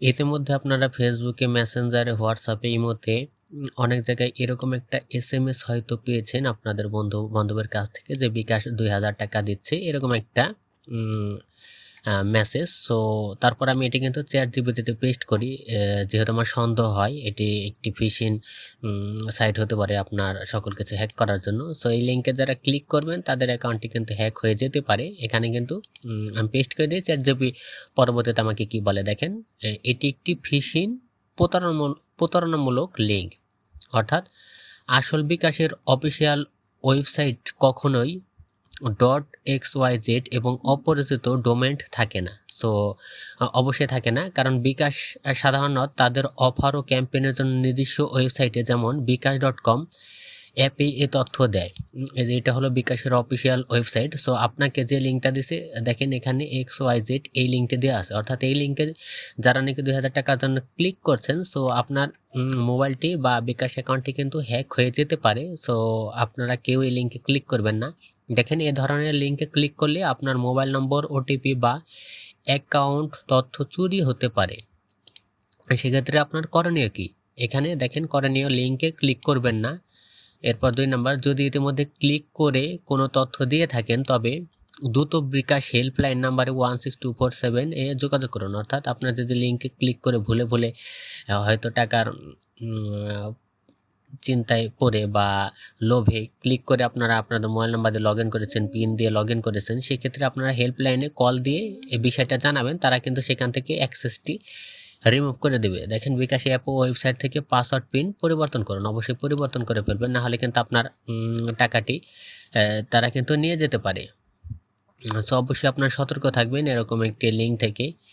ইতিমধ্যে আপনারা ফেসবুকে মেসেঞ্জারে হোয়াটসঅ্যাপে ইমোতে অনেক জায়গায় এরকম একটা এস এম এস হয়তো পেয়েছেন আপনাদের বন্ধু বান্ধবের কাছ থেকে যে বিকাশ দুই হাজার টাকা দিচ্ছে। এরকম একটা মেসেজ সো তারপর আমি এটি কিন্তু চ্যাট জিবিটিতে পেস্ট করি। যেহেতু আমার সন্দেহ হয়, এটি একটি ফিশিং সাইট হতে পারে আপনার সকল কিছু হ্যাক করার জন্য। সো এই লিঙ্কে যারা ক্লিক করবেন, তাদের অ্যাকাউন্টটি কিন্তু হ্যাক হয়ে যেতে পারে। এখানে কিন্তু আমি পেস্ট করে দিই। চ্যাট জিবি পরবর্তীতে আমাকে কি বলে, দেখেন এটি একটি ফিশিং প্রতারণামূলক প্রতারণামূলক লিঙ্ক অর্থাৎ আসল বিকাশের অফিসিয়াল ওয়েবসাইট কখনোই ডট এক্স ওয়াই জেড এবং অপরিচিত ডোমেন্ট থাকে না। সো অবশ্যই থাকে না, কারণ বিকাশ সাধারণত তাদের অফার ও ক্যাম্পেইনের জন্য নিজস্ব ওয়েবসাইটে যেমন বিকাশ ডট কম অ্যাপে এ তথ্য দেয়। যে এটা হলো বিকাশের অফিসিয়াল ওয়েবসাইট। সো আপনাকে যে লিঙ্কটা দিছে, দেখেন এখানে এক্স ওয়াই জেড এই লিঙ্কটা দেওয়া আছে। অর্থাৎ এই লিঙ্কে যারা নাকি দুই হাজার টাকার জন্য ক্লিক করছেন সো আপনার মোবাইলটি বা বিকাশ অ্যাকাউন্টটি কিন্তু হ্যাক হয়ে যেতে পারে। সো আপনারা কেউ এই লিঙ্কে ক্লিক করবেন না। দেখেন, এ ধরনের লিঙ্কে ক্লিক করলে আপনার মোবাইল নম্বর ওটিপি বা অ্যাকাউন্ট তথ্য চুরি হতে পারে। সেক্ষেত্রে আপনার করণীয় কি? এখানে দেখেন, করণীয় লিঙ্কে ক্লিক করবেন না। এরপর দুই নাম্বার, যদি ইতিমধ্যে ক্লিক করে কোনো তথ্য দিয়ে থাকেন, তবে দ্রুত বিকাশ হেল্পলাইন নাম্বারে one six two four seven এ যোগাযোগ করুন। অর্থাৎ আপনার যদি লিঙ্কে ক্লিক করে ভুলে ভুলে হয়তো টাকার চিন্তায় পড়ে বা লোভে ক্লিক করে আপনারা আপনাদের মোবাইল নাম্বার দিয়ে লগ ইন করেছেন পিন দিয়ে লগ ইন করেছেন, সেক্ষেত্রে আপনারা হেল্পলাইনে কল দিয়ে এই বিষয়টা জানাবেন। তারা কিন্তু সেখান থেকে অ্যাক্সেসটি রিমুভ করে দেবে। দেখেন বিকাশ অ্যাপ ওয়েবসাইট থেকে পাসওয়ার্ড পিন পরিবর্তন করুন। অবশ্যই পরিবর্তন করে ফেলবেন, নাহলে কিন্তু আপনার টাকাটি তারা কিন্তু নিয়ে যেতে পারে। সো অবশ্যই আপনার সতর্ক থাকবেন। এরকম একটি লিঙ্ক থেকে